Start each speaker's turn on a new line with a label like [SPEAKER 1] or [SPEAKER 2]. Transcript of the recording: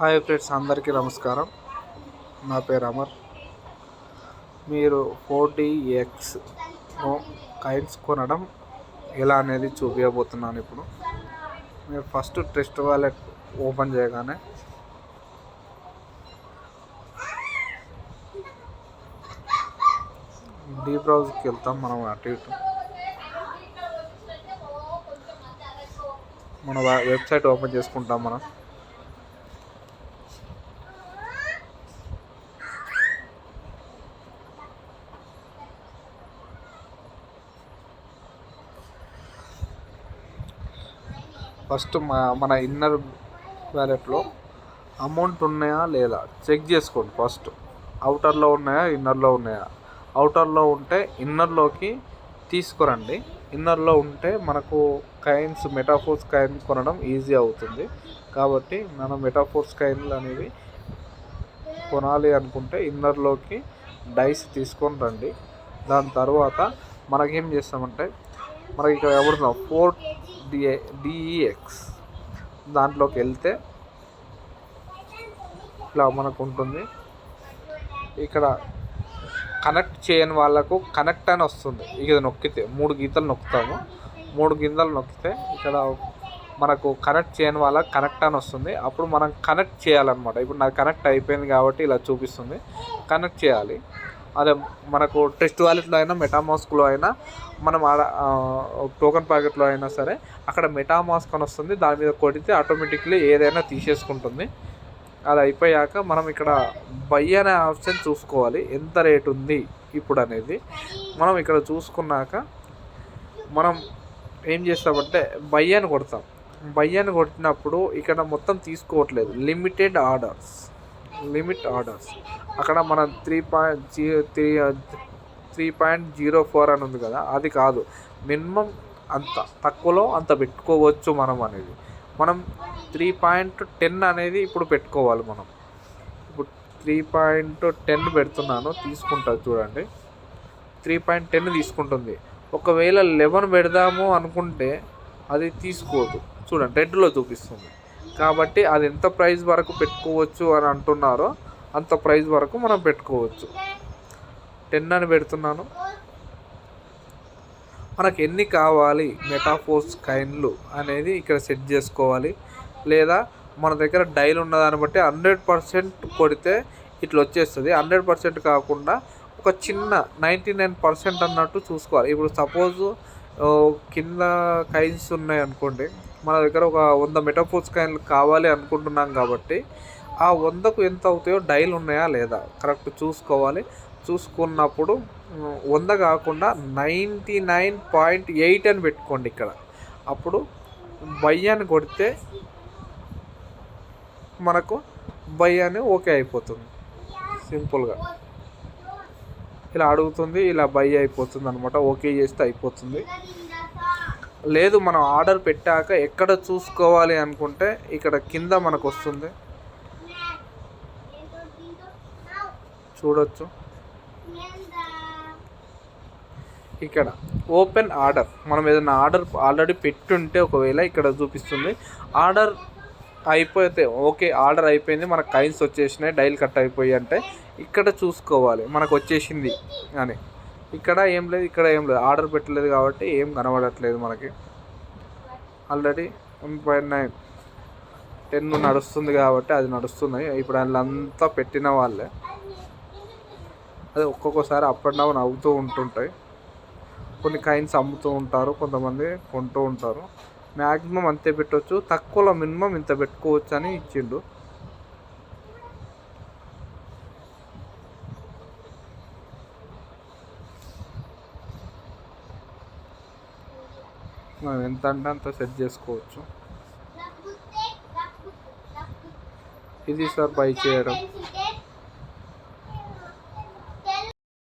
[SPEAKER 1] Hi friends అందరికీ నమస్కారం. నా పేరు అమర్. మీరు ఫోర్టీ ఎక్స్ కైన్స్ కొనడం ఎలా అనేది చూపించబోతున్నాను ఇప్పుడు. మీరు ఫస్ట్ టెస్ట్ వాలెట్ ఓపెన్ చేయగానే డీ బ్రౌజ్కి వెళ్తాం మనం అటు ఇటు. మన వెబ్సైట్ ఓపెన్ చేసుకుంటాం మనం. ఫస్ట్ మా మన ఇన్నర్ వ్యాలెట్లో అమౌంట్ ఉన్నాయా లేదా? చెక్ చేసుకోండి ఫస్ట్. అవుటర్లో ఉన్నాయా ఇన్నర్లో ఉన్నాయా? అవుటర్లో ఉంటే ఇన్నర్లోకి తీసుకురండి. ఇన్నర్లో ఉంటే మనకు కైన్స్ మెటాఫోర్స్ కైన్ కొనడం ఈజీ అవుతుంది. కాబట్టి మనం మెటాఫోర్స్ కైన్లు అనేవి కొనాలి అనుకుంటే ఇన్నర్లోకి డైస్ తీసుకొని రండి. దాని తర్వాత మనకేం చేస్తామంటే మనకి ఇక్కడ ఎవరున్నా ఫోర్ డిఏ డిఈఎక్స్ దాంట్లోకి వెళ్తే ఇట్లా మనకు ఉంటుంది. ఇక్కడ కనెక్ట్ చేయని వాళ్ళకు కనెక్ట్ అని వస్తుంది. ఇది నొక్కితే మూడు గీతలు నొక్కుతాము. మూడు గింజలు నొక్కితే ఇక్కడ మనకు కనెక్ట్ చేయని వాళ్ళకి కనెక్ట్ అని వస్తుంది. అప్పుడు మనం కనెక్ట్ చేయాలన్నమాట. ఇప్పుడు నాకు కనెక్ట్ అయిపోయింది కాబట్టి ఇలా చూపిస్తుంది. కనెక్ట్ చేయాలి. అదే మనకు టెస్ట్ వాలెట్లో అయినా మెటామాస్క్లో అయినా మనం ఆడ టోకెన్ ప్యాకెట్లో అయినా సరే అక్కడ మెటామాస్క్ అని వస్తుంది. దాని మీద కొడితే ఆటోమేటిక్లీ ఏదైనా తీసేసుకుంటుంది. అది అయిపోయాక మనం ఇక్కడ బై అనే ఆప్షన్ చూసుకోవాలి. ఎంత రేట్ ఉంది ఇప్పుడు అనేది. మనం ఇక్కడ చూసుకున్నాక మనం ఏం చేస్తామంటే బై అని కొడతాం. బై అని కొట్టినప్పుడు ఇక్కడ మొత్తం తీసుకోవట్లేదు. Limited orders limit orders. అక్కడ మనం three point G three three point zero four అని ఉంది కదా అది కాదు. మినిమం అంత తక్కువలో అంత పెట్టుకోవచ్చు మనం అనేది. మనం త్రీ పాయింట్ టెన్ అనేది ఇప్పుడు పెట్టుకోవాలి మనం. ఇప్పుడు త్రీ పాయింట్ టెన్ పెడుతున్నాను తీసుకుంటా చూడండి. త్రీ పాయింట్ టెన్ తీసుకుంటుంది. ఒకవేళ లెవెన్ పెడదాము అనుకుంటే అది తీసుకోదు. చూడండి రెడ్లో చూపిస్తుంది. కాబట్టి అది ఎంత ప్రైస్ వరకు పెట్టుకోవచ్చు అని అంటున్నారో అంత ప్రైస్ వరకు మనం పెట్టుకోవచ్చు. టెన్ అని పెడుతున్నాను. మనకు ఎన్ని కావాలి? మెటాఫోర్స్ కైన్లు అనేది ఇక్కడ సెట్ చేసుకోవాలి. లేదా మన దగ్గర డైల్ ఉన్నదాన్ని బట్టి హండ్రెడ్ పర్సెంట్ కొడితే ఇట్లా వచ్చేస్తుంది. హండ్రెడ్ పర్సెంట్ కాకుండా ఒక చిన్న నైంటీ నైన్ పర్సెంట్ అన్నట్టు చూసుకోవాలి. ఇప్పుడు సపోజ్ కింద కైన్స్ ఉన్నాయి అనుకోండి. మన దగ్గర ఒక వంద మెటాఫోర్స్ కాయిన్లు కావాలి అనుకుంటున్నాం కాబట్టి ఆ వందకు ఎంత అవుతాయో డైల్ ఉన్నాయా లేదా? కరెక్ట్ చూసుకోవాలి. చూసుకున్నప్పుడు వంద కాకుండా నైంటీ నైన్ పాయింట్ ఎయిట్ అని పెట్టుకోండి ఇక్కడ. అప్పుడు బై అని కొడితే మనకు బై అని ఓకే అయిపోతుంది. సింపుల్గా. ఇలా అడుగుతుంది ఇలా బై అయిపోతుంది అనమాట ఓకే చేస్తే అయిపోతుంది. లేదు మనం ఆర్డర్ పెట్టాక ఎక్కడ చూసుకోవాలి అనుకుంటే ఇక్కడ కింద మనకు వస్తుంది. చూడొచ్చు. ఇక్కడ ఓపెన్ ఆర్డర్. మనం ఏదైనా ఆర్డర్ ఆల్రెడీ పెట్టుంటే ఒకవేళ ఇక్కడ చూపిస్తుంది. ఆర్డర్ అయిపోతే ఓకే ఆర్డర్ అయిపోయింది మన కైన్స్ వచ్చేసినాయి డైల్ కట్ అయిపోయి అంటే ఇక్కడ చూసుకోవాలి. మనకు వచ్చేసింది అని. ఇక్కడ ఏం లేదు ఇక్కడ ఏం లేదు. ఆర్డర్ పెట్టలేదు కాబట్టి ఏం కనబడట్లేదు మనకి. Already one point nine ten నడుస్తుంది కాబట్టి అది నడుస్తుంది. ఇప్పుడు అంతా పెట్టిన వాళ్ళే. అది ఒక్కొక్కసారి అప్ అండ్ డౌన్ అవుతూ ఉంటుంటాయి. కొన్ని కైన్స్ అమ్ముతూ ఉంటారు కొంతమంది కొంటూ ఉంటారు. మ్యాక్సిమం అంతే పెట్టవచ్చు తక్కువలో మినిమం ఇంత పెట్టుకోవచ్చు అని ఇచ్చిండు. మనం ఎంత అంటే అంత సెట్ చేసుకోవచ్చు. ఇది సార్ బై చేయడం.